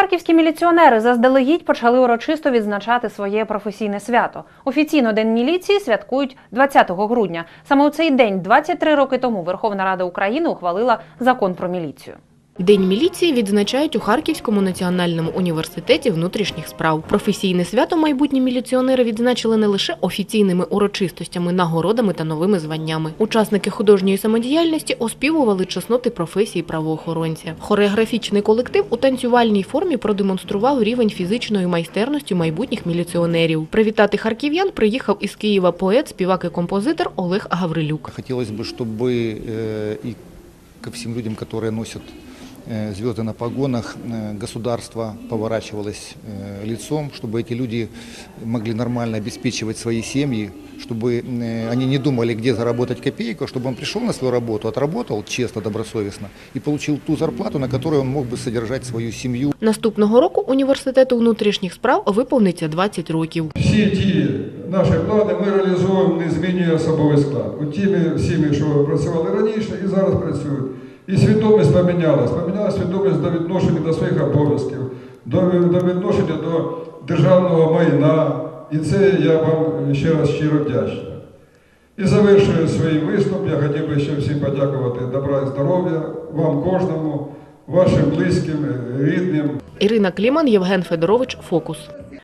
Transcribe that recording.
Харківські міліціонери заздалегідь почали урочисто відзначати своє професійне свято. Офіційно День міліції святкують 20 грудня. Саме у цей день, 23 роки тому, Верховна Рада України ухвалила закон про міліцію. День міліції відзначають у Харківському національному університеті внутрішніх справ. Професійне свято майбутні міліціонери відзначили не лише офіційними урочистостями, нагородами та новими званнями. Учасники художньої самодіяльності оспівували чесноти професії правоохоронця. Хореографічний колектив у танцювальній формі продемонстрував рівень фізичної майстерності майбутніх міліціонерів. Привітати харків'ян приїхав із Києва поет, співак і композитор Олег Гаврилюк. Хотелось бы, чтобы э, и ко всем людям, которые носят э, звезды на погонах, э, государство поворачивалось э, лицом, чтобы эти люди могли нормально обеспечивать свои семьи, чтобы э, они не думали, где заработать копейку, чтобы он пришел на свою работу, отработал честно, добросовестно и получил ту зарплату, на которой он мог бы содержать свою семью. Наступного року університету внутрішніх справ виповниться 20 років. Всі ті наші плани ми реалізуємо, не змінює особовий склад. От тими всіми, що працювали раніше і зараз працюють. І свідомість помінялась. Помінялась свідомість до відношення до своїх обов'язків, до, відношення до державного майна. І це я вам ще раз щиро вдячний. І завершую свій виступ. Я хотів би ще всім подякувати добра і здоров'я вам кожному, вашим близьким, рідним. Ірина Кліман, Євген Федорович, Фокус.